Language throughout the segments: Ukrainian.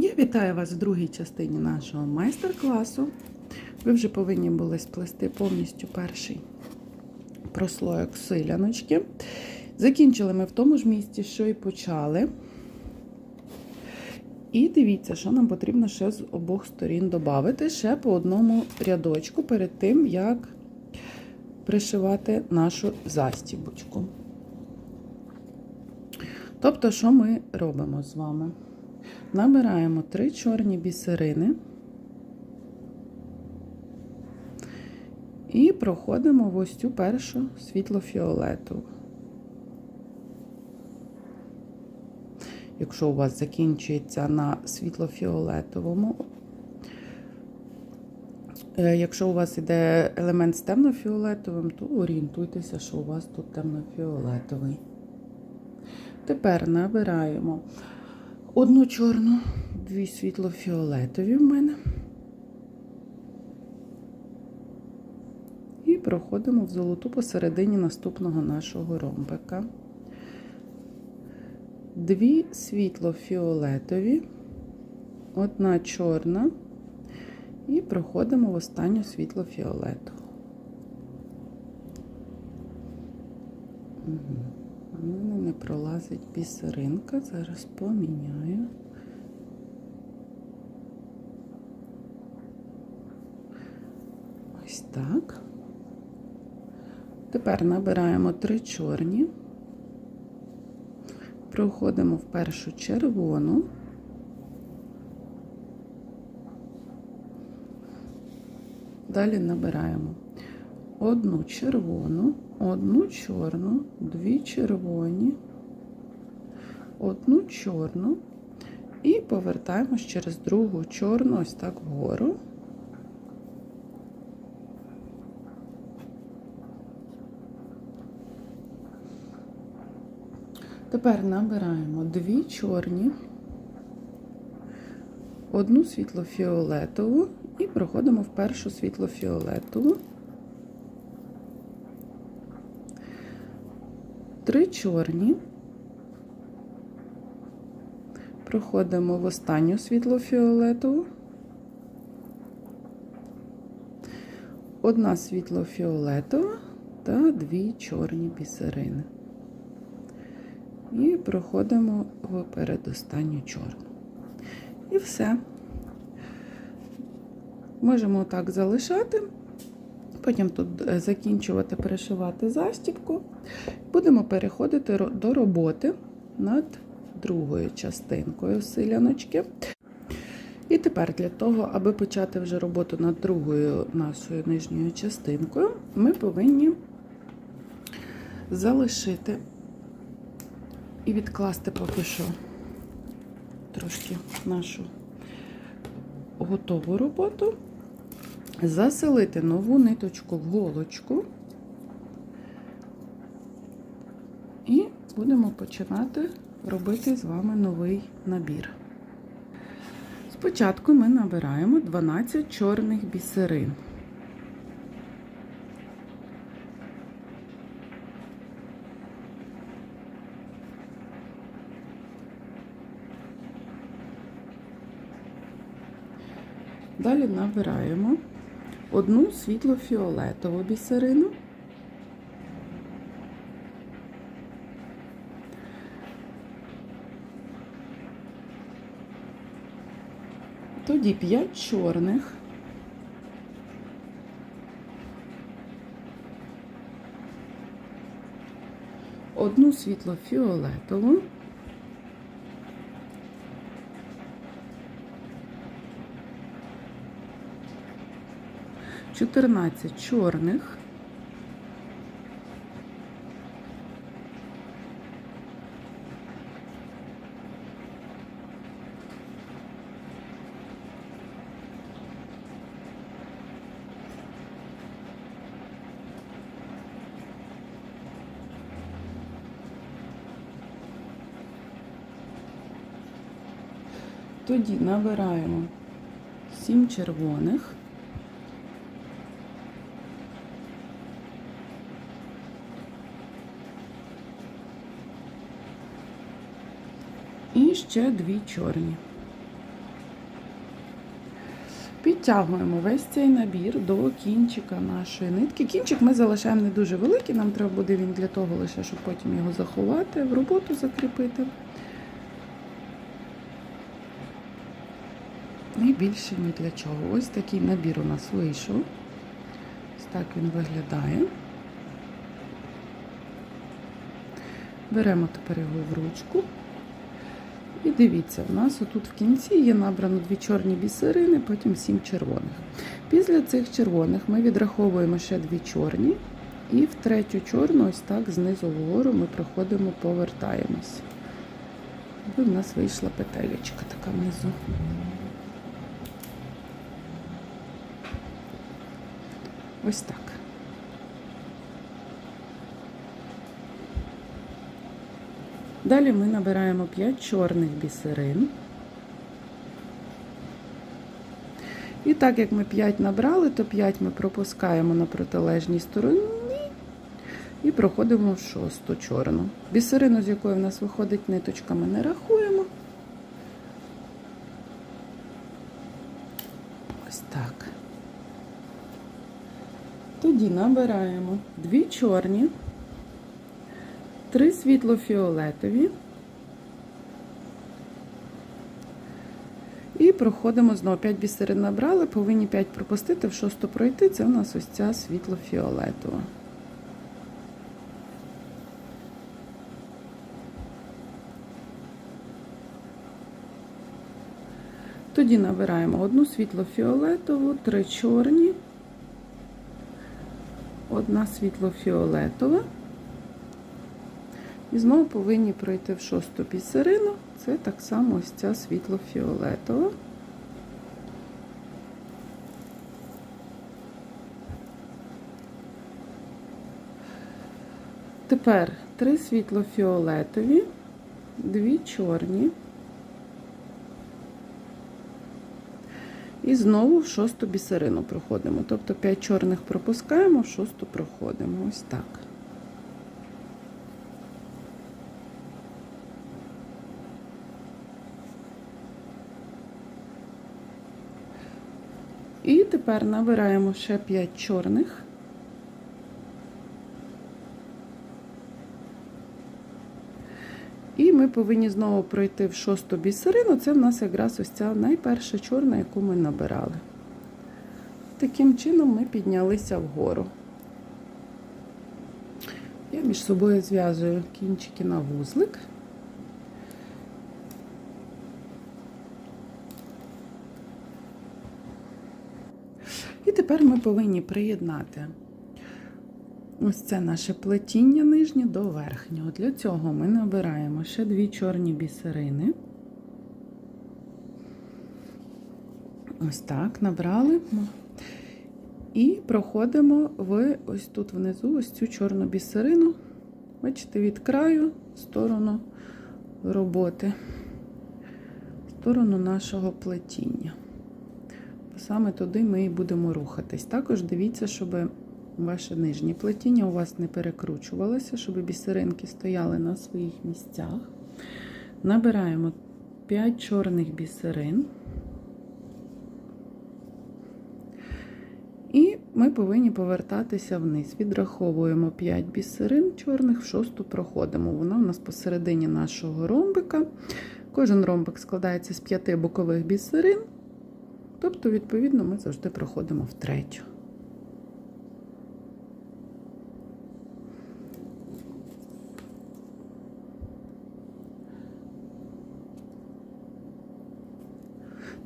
Я вітаю вас в другій частині нашого майстер-класу. Ви вже повинні були сплести повністю перший прослоєк силяночки. Закінчили ми в тому ж місці, що і почали. І дивіться, що нам потрібно ще з обох сторін додати ще по одному рядочку перед тим, як пришивати нашу застібочку. Тобто, що ми робимо з вами? Набираємо три чорні бісерини і проходимо в ось цю першу світло-фіолетову. Якщо у вас закінчується на світло-фіолетовому, е, якщо у вас йде елемент з темно-фіолетовим, то орієнтуйтеся, що у вас тут темно-фіолетовий. Тепер набираємо одну чорну, дві світло-фіолетові в мене. І проходимо в золоту посередині наступного нашого ромбика. Дві світло-фіолетові, одна чорна, і проходимо в останню світло-фіолетову. Угу. У мене не пролазить бісеринка, зараз поміняю. Ось так. Тепер набираємо три чорні, проходимо в першу червону. Далі набираємо одну червону, одну чорну, дві червоні, одну чорну і повертаємось через другу чорну, ось так вгору. Тепер набираємо дві чорні, одну світло-фіолетову і проходимо в першу світло-фіолетову. Три чорні. Проходимо в останню світло-фіолетову. Одна світло-фіолетова та дві чорні бісерини. І проходимо в передостанню чорну. І все. Можемо так залишати. Потім тут закінчувати перешивати застібку. Будемо переходити до роботи над другою частинкою силяночки. І тепер для того, аби почати вже роботу над другою нашою нижньою частинкою, ми повинні залишити і відкласти поки що трошки нашу готову роботу, заселити нову ниточку в голочку. І будемо починати робити з вами новий набір. Спочатку ми набираємо 12 чорних бісерин. Далі набираємо одну світло-фіолетову бісерину. Тоді 5 чорних. Одну світло-фіолетову. Чотирнадцять чорних. Тоді набираємо 7 червоних. І ще дві чорні. Підтягуємо весь цей набір до кінчика нашої нитки. Кінчик ми залишаємо не дуже великий, нам треба буде він для того лише, щоб потім його заховати, в роботу закріпити. І більше ні для чого. Ось такий набір у нас вийшов. Ось так він виглядає. Беремо тепер його в ручку. І дивіться, у нас отут в кінці є набрано дві чорні бісерини, потім сім червоних. Після цих червоних ми відраховуємо ще дві чорні, і в третю чорну, ось так знизу вгору, ми проходимо, повертаємось. І в нас вийшла петелечка така внизу. Ось так. Далі ми набираємо 5 чорних бісерин. І так як ми 5 набрали, то 5 ми пропускаємо на протилежній стороні і проходимо в шосту чорну. Бісерину, з якої в нас виходить ниточка, ми не рахуємо. Ось так. Тоді набираємо дві чорні, три світло-фіолетові. І проходимо знову 5 бісерин набрали, повинні 5 пропустити, в шосту пройти. Це у нас ось ця світло-фіолетова. Тоді набираємо одну світло-фіолетову, три чорні, одна світло-фіолетова. І знову повинні пройти в шосту бісерину. Це так само ось ця світло-фіолетова. Тепер три світло-фіолетові, дві чорні. І знову в шосту бісерину проходимо. Тобто 5 чорних пропускаємо, в шосту проходимо. Ось так. І тепер набираємо ще 5 чорних. І ми повинні знову пройти в шосту бісерину. Це в нас якраз ось ця найперша чорна, яку ми набирали. Таким чином ми піднялися вгору. Я між собою зв'язую кінчики на вузлик. Тепер ми повинні приєднати ось це наше плетіння нижнє до верхнього. Для цього ми набираємо ще дві чорні бісерини. Ось так, набрали. І проходимо в ось тут внизу ось цю чорну бісерину. Бачите, від краю в сторону роботи, в сторону нашого плетіння. Саме туди ми і будемо рухатись. Також дивіться, щоб ваше нижнє плетіння у вас не перекручувалося, щоб бісеринки стояли на своїх місцях. Набираємо 5 чорних бісерин. І ми повинні повертатися вниз. Відраховуємо 5 бісерин чорних, в шосту проходимо. Вона у нас посередині нашого ромбика. Кожен ромбик складається з 5 бокових бісерин. Тобто, відповідно, ми завжди проходимо в третю.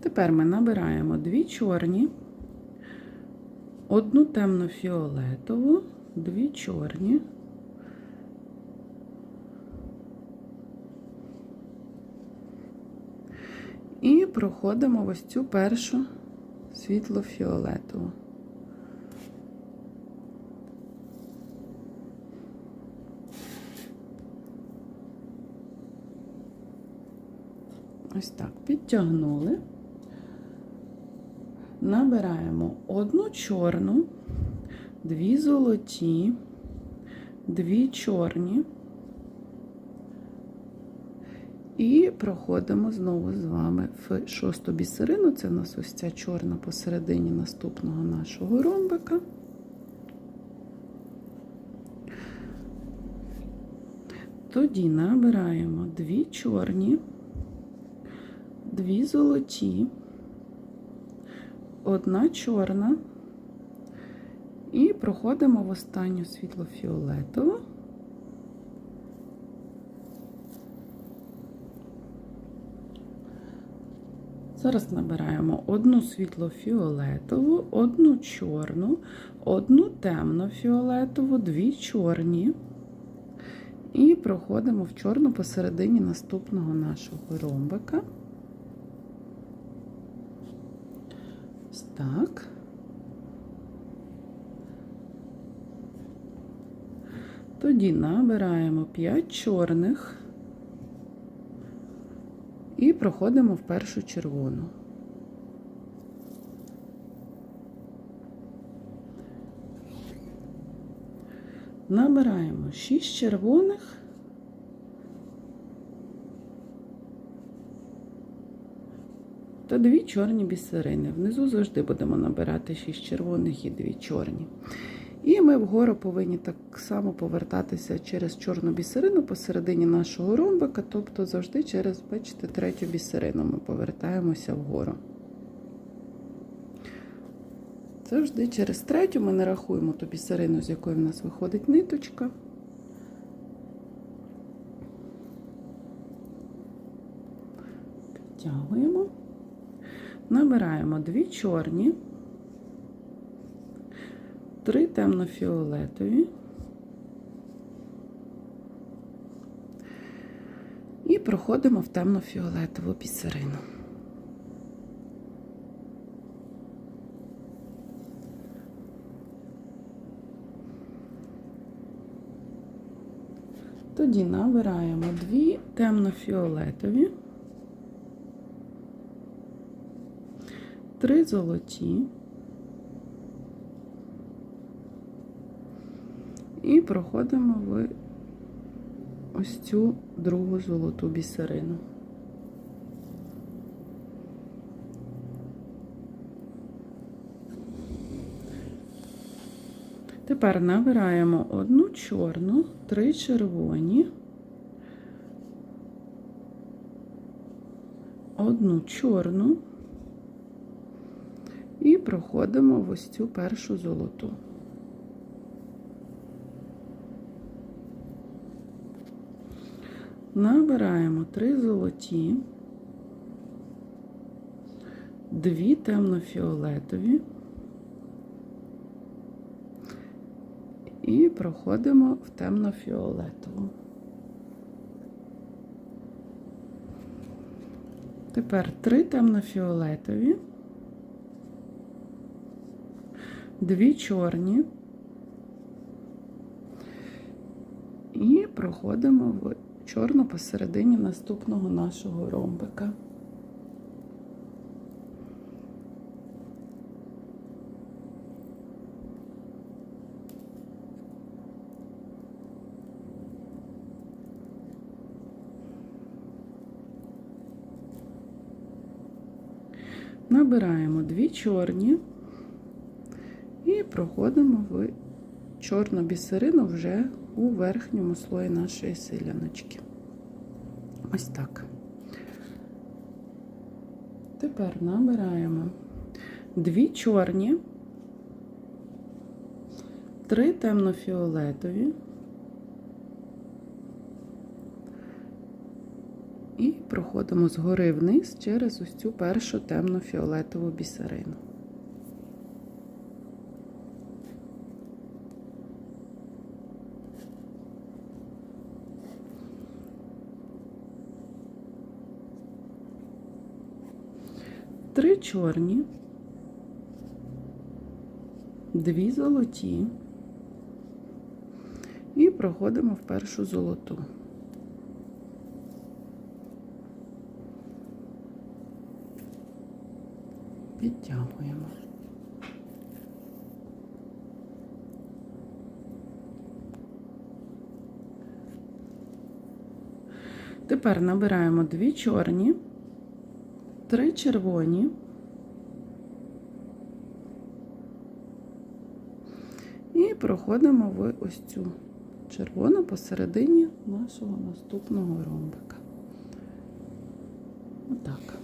Тепер ми набираємо дві чорні, одну темно-фіолетову, дві чорні. Проходимо ось цю першу світло-фіолетову. Ось так, підтягнули. Набираємо одну чорну, дві золоті, дві чорні. І проходимо знову з вами в шосту бісерину. Це у нас ось ця чорна посередині наступного нашого ромбика. Тоді набираємо дві чорні, дві золоті, одна чорна і проходимо в останню світло-фіолетову. Зараз набираємо одну світло-фіолетову, одну чорну, одну темно-фіолетову, дві чорні. І проходимо в чорну посередині наступного нашого ромбика. Так. Тоді набираємо 5 чорних і проходимо в першу червону. Набираємо 6 червоних. Та дві чорні бісерини. Внизу завжди будемо набирати 6 червоних і дві чорні. І ми вгору повинні так само повертатися через чорну бісерину посередині нашого ромбика, тобто завжди через, бачите, третю бісерину ми повертаємося вгору. Завжди через третю ми не рахуємо ту бісерину, з якої в нас виходить ниточка. Підтягуємо. Набираємо дві чорні, темно-фіолетові і проходимо в темно-фіолетову бісерину. Тоді набираємо дві темно-фіолетові, три золоті і проходимо в ось цю другу золоту бісерину. Тепер набираємо одну чорну, три червоні, одну чорну і проходимо в ось цю першу золоту. Набираємо три золоті, дві темно-фіолетові. І проходимо в темно-фіолетову. Тепер три темно-фіолетові, дві чорні і проходимо в чорну посередині наступного нашого ромбика. Набираємо дві чорні і проходимо в чорну бісерину вже у верхньому слої нашої селяночки. Ось так. Тепер набираємо дві чорні, три темно-фіолетові і проходимо згори вниз через ось цю першу темно-фіолетову бісерину. Три чорні, дві золоті і проходимо в першу золоту. Підтягуємо. Тепер набираємо дві чорні, три червоні. І проходимо в ось цю червону посередині нашого наступного ромбика. Отак.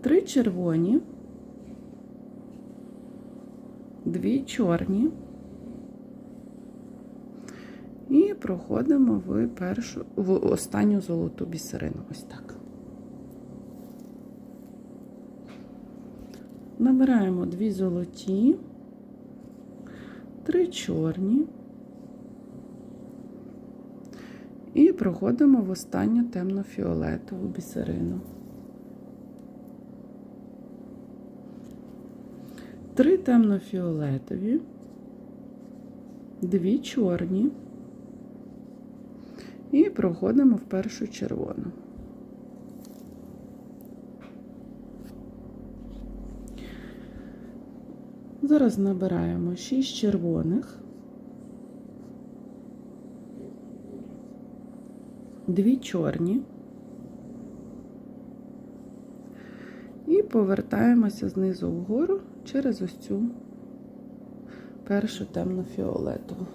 Три червоні, дві чорні. І проходимо в першу, в останню золоту бісерину. Ось так. Набираємо дві золоті, три чорні. І проходимо в останню темно-фіолетову бісерину. Три темно-фіолетові, дві чорні. І проходимо в першу червону. Зараз набираємо 6 червоних, 2 чорні і повертаємося знизу вгору через ось цю першу темно-фіолетову.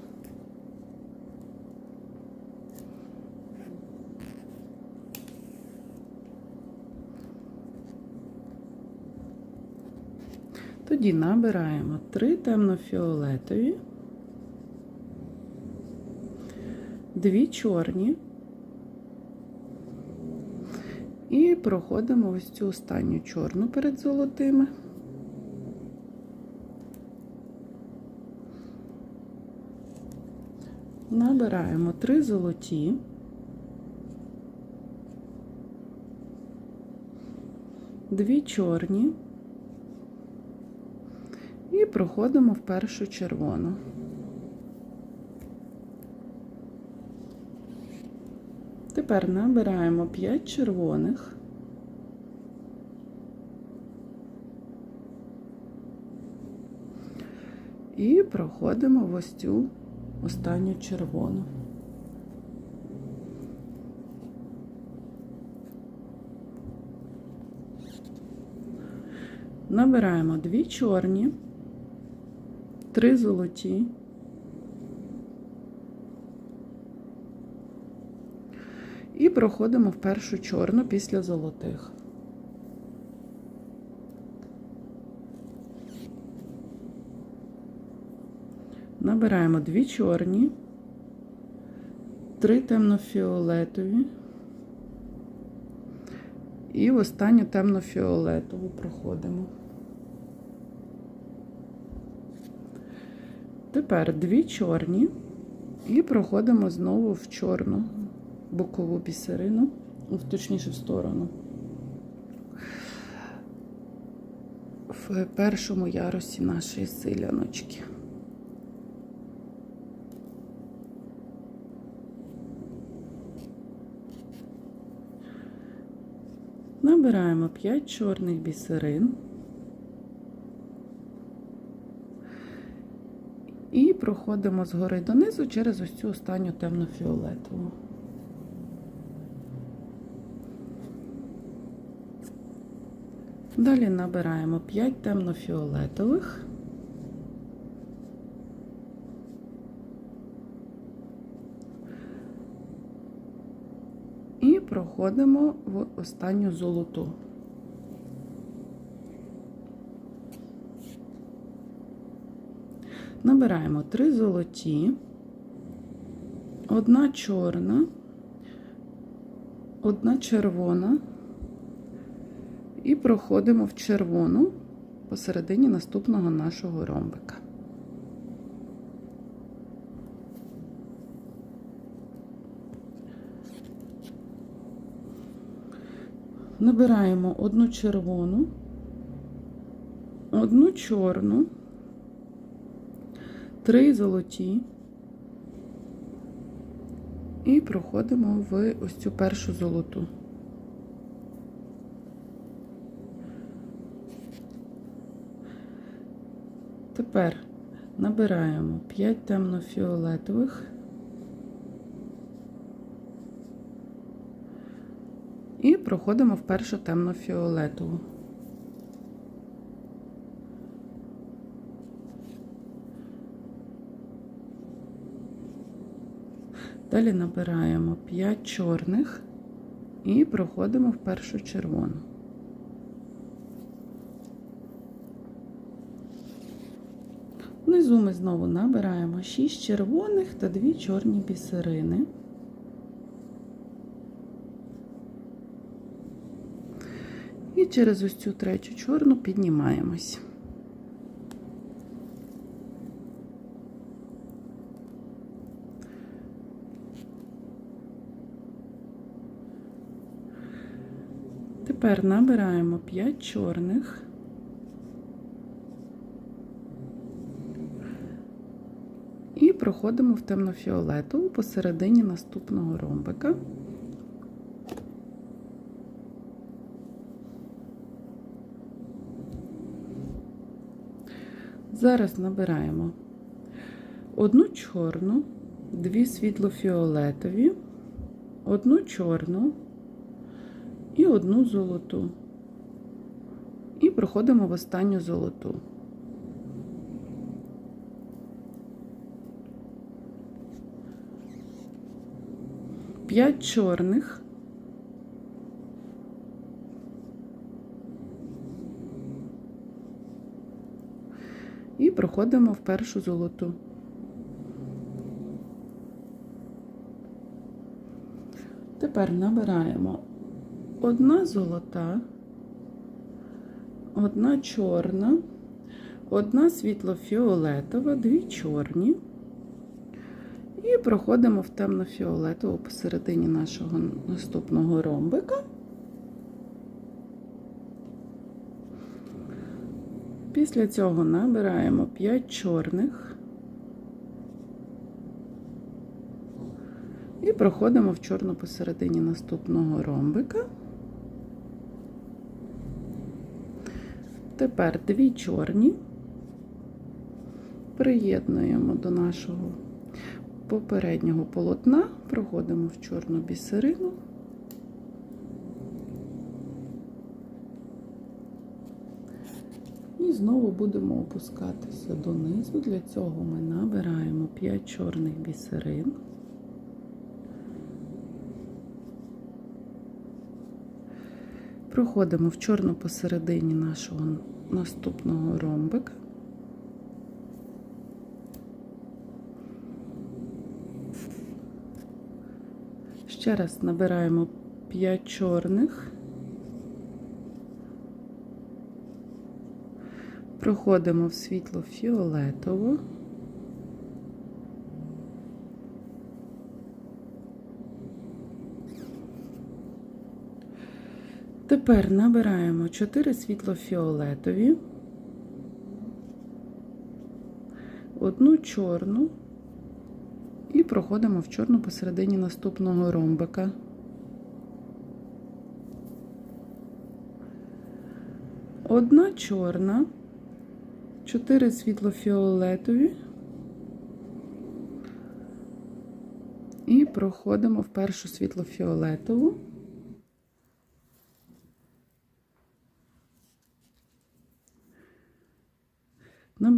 Тоді набираємо три темно-фіолетові, дві чорні і проходимо ось цю останню чорну перед золотими. Набираємо три золоті. Дві чорні і проходимо в першу червону. Тепер набираємо 5 червоних. І проходимо в ось цю останню червону. Набираємо дві чорні, три золоті. І проходимо в першу чорну після золотих. Набираємо дві чорні, три темно-фіолетові і в останню темно-фіолетову проходимо. Тепер дві чорні і проходимо знову в чорну бокову бісерину, в точніше в сторону. В першому ярусі нашої силяночки. Набираємо 5 чорних бісерин. І проходимо згори донизу через ось цю останню темно-фіолетову. Далі набираємо 5 темно-фіолетових. І проходимо в останню золоту. Набираємо 3 золоті, одна чорна, одна червона і проходимо в червону посередині наступного нашого ромбика. Набираємо одну червону, одну чорну, три золоті і проходимо в ось цю першу золоту. Тепер набираємо 5 темно-фіолетових. проходимо в першу темно-фіолетову. Далі набираємо 5 чорних і проходимо в першу червону. Внизу ми знову набираємо 6 червоних та 2 чорні бісерини. І через ось цю третю чорну піднімаємось. Тепер набираємо 5 чорних. І проходимо в темно-фіолетову посередині наступного ромбика. Зараз набираємо одну чорну, дві світло-фіолетові, одну чорну і одну золоту. І проходимо в останню золоту. П'ять чорних. І проходимо в першу золоту. Тепер набираємо одна золота, одна чорна, одна світло-фіолетова, дві чорні. І проходимо в темно-фіолетову посередині нашого наступного ромбика. Після цього набираємо 5 чорних і проходимо в чорну посередині наступного ромбика. Тепер дві чорні приєднуємо до нашого попереднього полотна, проходимо в чорну бісерину. І знову будемо опускатися донизу. Для цього ми набираємо 5 чорних бісерин. Проходимо в чорну посередині нашого наступного ромбика. Ще раз набираємо 5 чорних. Проходимо в світло фіолетово. Тепер набираємо 4 світло-фіолетові, одну чорну і проходимо в чорну посередині наступного ромбика. Одна чорна, чотири світло-фіолетові і проходимо в першу світло-фіолетову.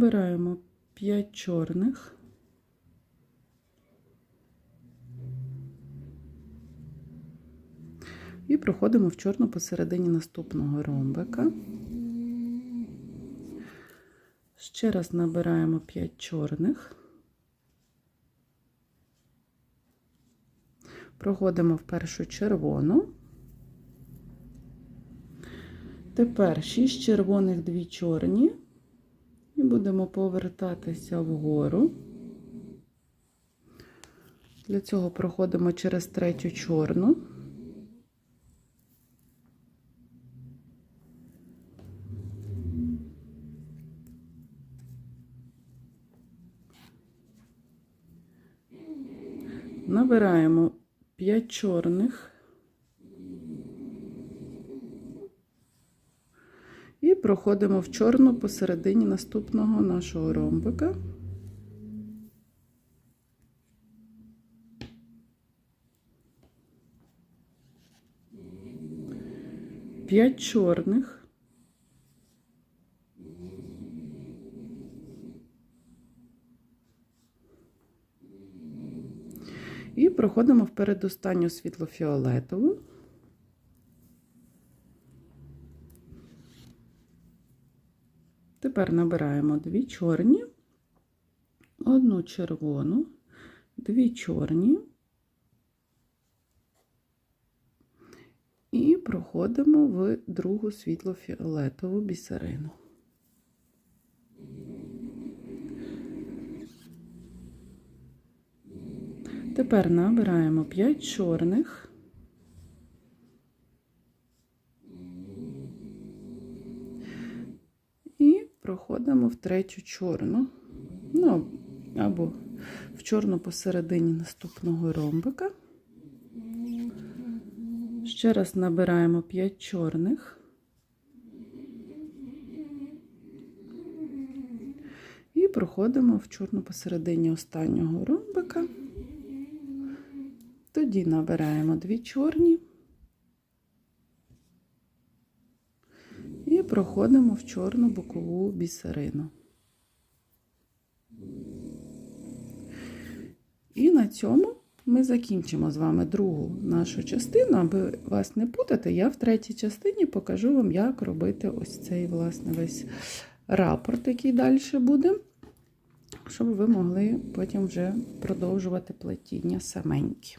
Набираємо 5 чорних. І проходимо в чорну посередині наступного ромбика. Ще раз набираємо 5 чорних. Проходимо в першу червону. Тепер 6 червоних, 2 чорні. І будемо повертатися вгору. Для цього проходимо через третю чорну. Набираємо 5 чорних і проходимо в чорну посередині наступного нашого ромбика. 5 чорних. І проходимо в передостанню світло-фіолетову. Тепер набираємо дві чорні, одну червону, дві чорні і проходимо в другу світло-фіолетову бісерину. Тепер набираємо 5 чорних. І проходимо в третю чорну. Ну, або в чорну посередині наступного ромбика. Ще раз набираємо 5 чорних. І проходимо в чорну посередині останнього ромбика. Тоді набираємо дві чорні і проходимо в чорну бокову бісерину. І на цьому ми закінчимо з вами другу нашу частину, аби вас не путати, я в третій частині покажу вам, як робити ось цей, власне, весь рапорт, який далі буде, щоб ви могли потім вже продовжувати плетіння саменькі.